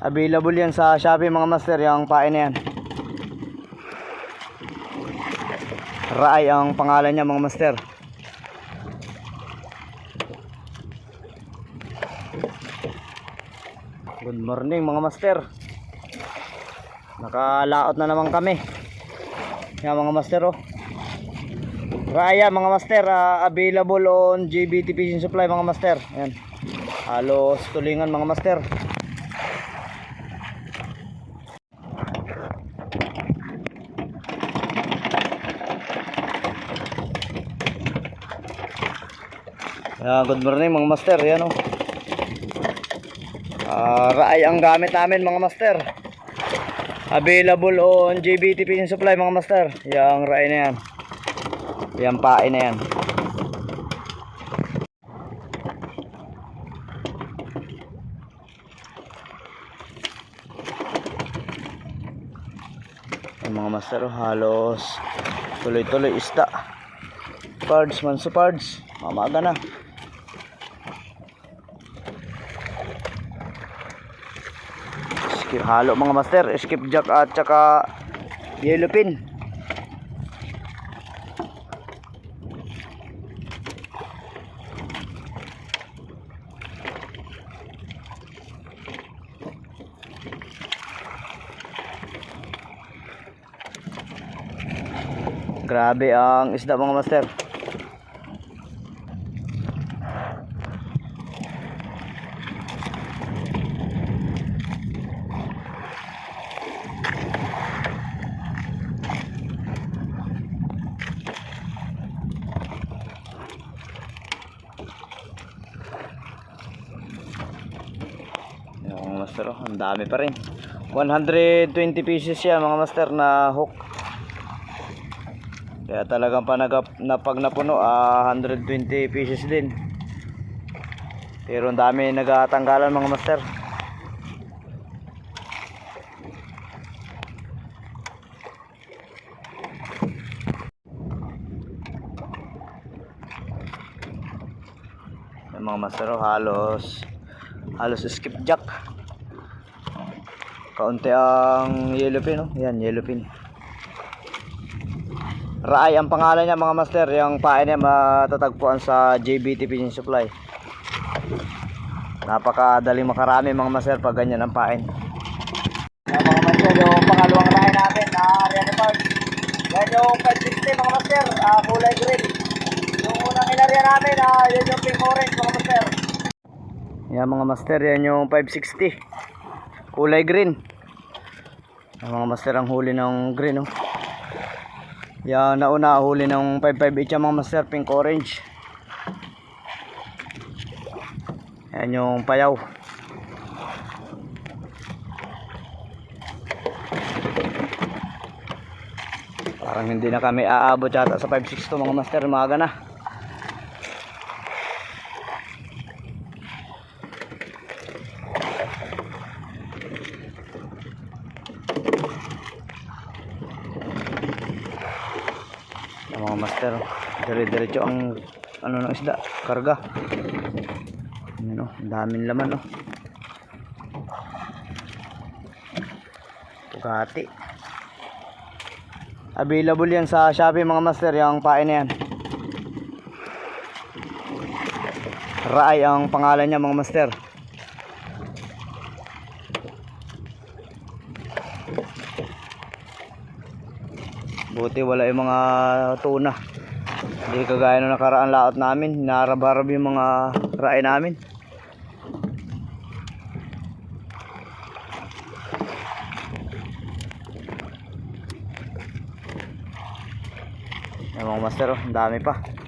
Available yan sa Shopee mga master, yung pain na yan. Raay ang pangalan niya mga master. Good morning mga master. Nakalaot na naman kami. Yan mga master oh. Raya mga master, ah, available on JBT Fishing Supply mga master. Yan. Halos tulingan mga master. Yan, good morning mga master. Yan oh. Ah, raay ang gamit namin mga master. Available on JBT Fishing Supply mga master. Yang raay na yan. Yang pain na yan. Ang mga master oh, halos tuloy-tuloy isda. Pards man sa. Mamaga na. Skip halo mga master, skip jack at saka yellow pin. Grabe ang isda mga master. Oh, ang dami pa rin. 120 pieces siya mga master na hook. Kaya talagang panagap na pag napuno, ah, 120 pieces din. Pero ang dami nagatanggalan mga master. Mga master oh, halos halos skip jack. Kaunti ang yellow pin, oh. Yan, yellow pin. Raay ang pangalan niya mga master, yung pain niya matatagpuan sa JBT Fishing Supply. Napakadaling makarami mga master pag ganyan ang pain. Yan mga master, yung pangalawang raay natin na Ariane Park. Yan yung 560 mga master, ah, kulay green. Yung unang inarya namin, ah, yun yung pink orange mga master. Yan mga master, yan yung 560. Kulay green. Yung mga master ang huli ng green, oh. Yan, nauna huli ng 558 yung mga master, pink orange. Yan yung payaw. Parang hindi na kami aabot yata sa 562 mga master, umaga na. Mga master, dire-diretso ang ano ng isda, karga. Yan oh, daming laman oh. Bugatti. Available yan sa Shopee mga master, yung pain na yan. Raay ang pangalan niya mga master. Buti wala yung mga tuna. Hindi kagaya nung nakaraan laot namin. Narab-harab yung mga raay namin. Yung mga master, oh, ang dami pa.